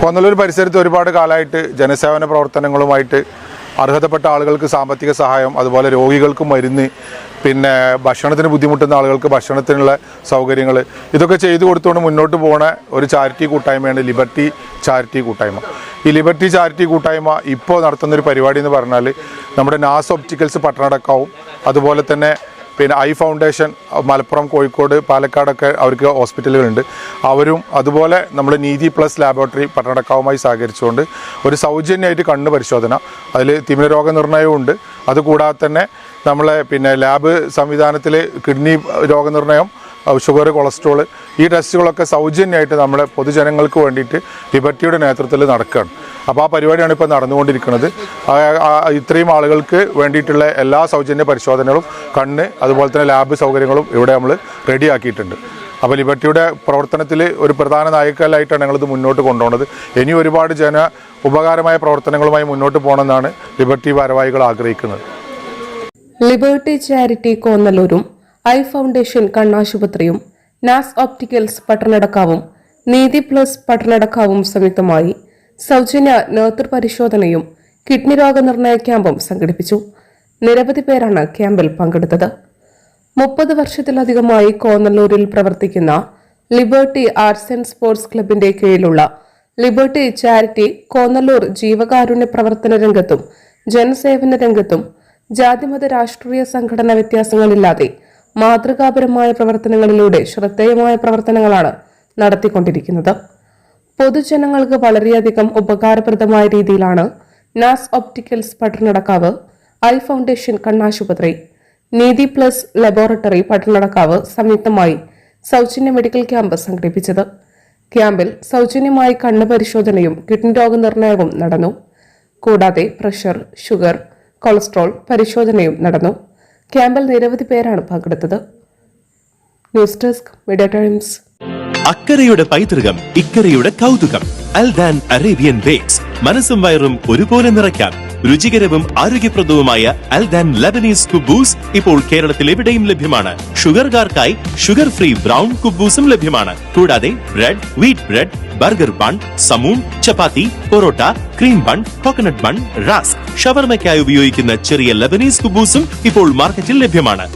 കൊന്നലൂർ പരിസരത്ത് ഒരുപാട് കാലമായിട്ട് ജനസേവന പ്രവർത്തനങ്ങളുമായിട്ട് അർഹതപ്പെട്ട ആളുകൾക്ക് സാമ്പത്തിക സഹായം അതുപോലെ രോഗികൾക്ക് മരുന്ന് പിന്നെ ഭക്ഷണത്തിന് ബുദ്ധിമുട്ടുന്ന ആളുകൾക്ക് ഭക്ഷണത്തിനുള്ള സൗകര്യങ്ങൾ ഇതൊക്കെ ചെയ്തു കൊടുത്തുകൊണ്ട് മുന്നോട്ട് പോണ ഒരു ചാരിറ്റി കൂട്ടായ്മയാണ് ലിബർട്ടി ചാരിറ്റി കൂട്ടായ്മ. ഈ ലിബർട്ടി ചാരിറ്റി കൂട്ടായ്മ ഇപ്പോൾ നടത്തുന്നൊരു പരിപാടി എന്ന് പറഞ്ഞാൽ നമ്മുടെ നാസ് ഒപ്റ്റിക്കൽസ് പട്ടണടക്കാവും. അതുപോലെ തന്നെ പിന്നെ ഐ ഫൗണ്ടേഷൻ മലപ്പുറം കോഴിക്കോട് പാലക്കാടൊക്കെ അവർക്ക് ഹോസ്പിറ്റലുകളുണ്ട്. അവരും അതുപോലെ നമ്മൾ നീതി പ്ലസ് ലാബോറട്ടറി പട്ടണക്കാവുമായി സഹകരിച്ചുകൊണ്ട് ഒരു സൗജന്യമായിട്ട് കണ്ണ് പരിശോധന അതിൽ തിമിര രോഗനിർണയവും ഉണ്ട്. അതുകൂടാതെ തന്നെ നമ്മളെ പിന്നെ ലാബ് സംവിധാനത്തിൽ കിഡ്നി രോഗനിർണയം ഷുഗർ കൊളസ്ട്രോൾ ഈ ടെസ്റ്റുകളൊക്കെ സൗജന്യമായിട്ട് നമ്മുടെ പൊതുജനങ്ങൾക്ക് വേണ്ടിയിട്ട് ലിബർട്ടിയുടെ നേതൃത്വത്തിൽ നടക്കുകയാണ്. അപ്പോൾ ആ പരിപാടിയാണ് ഇപ്പോൾ നടന്നുകൊണ്ടിരിക്കുന്നത്. ഇത്രയും ആളുകൾക്ക് വേണ്ടിയിട്ടുള്ള എല്ലാ സൗജന്യ പരിശോധനകളും കണ്ണ് അതുപോലെ തന്നെ ലാബ് സൗകര്യങ്ങളും ഇവിടെ നമ്മൾ റെഡിയാക്കിയിട്ടുണ്ട്. അപ്പോൾ ലിബർട്ടിയുടെ പ്രവർത്തനത്തിൽ ഒരു പ്രധാന നായകലായിട്ടാണ് ഞങ്ങളിത് മുന്നോട്ട് കൊണ്ടുപോകുന്നത്. ഇനി ഒരുപാട് ജന ഉപകാരമായ പ്രവർത്തനങ്ങളുമായി മുന്നോട്ട് പോകണമെന്നാണ് ലിബർട്ടി ഭാരവാഹികൾ ആഗ്രഹിക്കുന്നത്. ലിബർട്ടി ചാരിറ്റി കോന്നലൂരും ഐ ഫൗണ്ടേഷൻ കണ്ണാശുപത്രിയും നാസ് ഓപ്റ്റിക്കൽസ് പട്ടണടക്കാവും നീതി പ്ലസ് പട്ടണടക്കാവും സംയുക്തമായി സൗജന്യ നേതൃ പരിശോധനയും കിഡ്നി രോഗനിർണയ ക്യാമ്പും സംഘടിപ്പിച്ചു. നിരവധി പേരാണ് ക്യാമ്പിൽ പങ്കെടുത്തത്. മുപ്പത് വർഷത്തിലധികമായി കോന്നല്ലൂരിൽ പ്രവർത്തിക്കുന്ന ലിബർട്ടി ആർട്സ് ആൻഡ് സ്പോർട്സ് ക്ലബിന്റെ കീഴിലുള്ള ലിബർട്ടി ചാരിറ്റി കോന്നല്ലൂർ ജീവകാരുണ്യ പ്രവർത്തന രംഗത്തും ജനസേവന രംഗത്തും ജാതിമത രാഷ്ട്രീയ സംഘടന വ്യത്യാസങ്ങളില്ലാതെ മാതൃകാപരമായ പ്രവർത്തനങ്ങളിലൂടെ ശ്രദ്ധേയമായ പ്രവർത്തനങ്ങളാണ് നടത്തിക്കൊണ്ടിരിക്കുന്നത്. പൊതുജനങ്ങൾക്ക് വളരെയധികം ഉപകാരപ്രദമായ രീതിയിലാണ് Nas opticals Pattanadakkavu eye foundation കണ്ണാശുപത്രി നീതി പ്ലസ് ലബോറട്ടറി പട്ടണടക്കാവ് സംയുക്തമായി സൗജന്യ മെഡിക്കൽ ക്യാമ്പ് സംഘടിപ്പിച്ചത്. ക്യാമ്പിൽ സൗജന്യമായി കണ്ണ് പരിശോധനയും കിഡ്നി രോഗനിർണയവും നടന്നു. കൂടാതെ പ്രഷർ ഷുഗർ കൊളസ്ട്രോൾ പരിശോധനയും നടന്നു. ക്യാമ്പിൽ നിരവധി പേരാണ് പങ്കെടുത്തത്. News desk media times. അക്കരയുടെ പൈതൃകം ഇക്കരയുടെ കൗതുകം. Aldan Arabian bakes. മനസ്സും വയറും ഒരുപോലെ നിറയ്ക്കാം. രുചികരവും ആരോഗ്യപ്രദവുമായ അൽദാൻ ലബനീസ് കുബൂസ് ഇപ്പോൾ കേരളത്തിൽ എവിടെയും ലഭ്യമാണ്. ഷുഗർകാർക്കായി ഷുഗർ ഫ്രീ ബ്രൗൺ കുബൂസും ലഭ്യമാണ്. കൂടാതെ bread wheat bread burger bun സമൂൺ chapati porotta cream bun coconut bun rusk. ഷവർമയ്ക്കായി ഉപയോഗിക്കുന്ന ചെറിയ ലബനീസ് കുബൂസും ഇപ്പോൾ മാർക്കറ്റിൽ ലഭ്യമാണ്.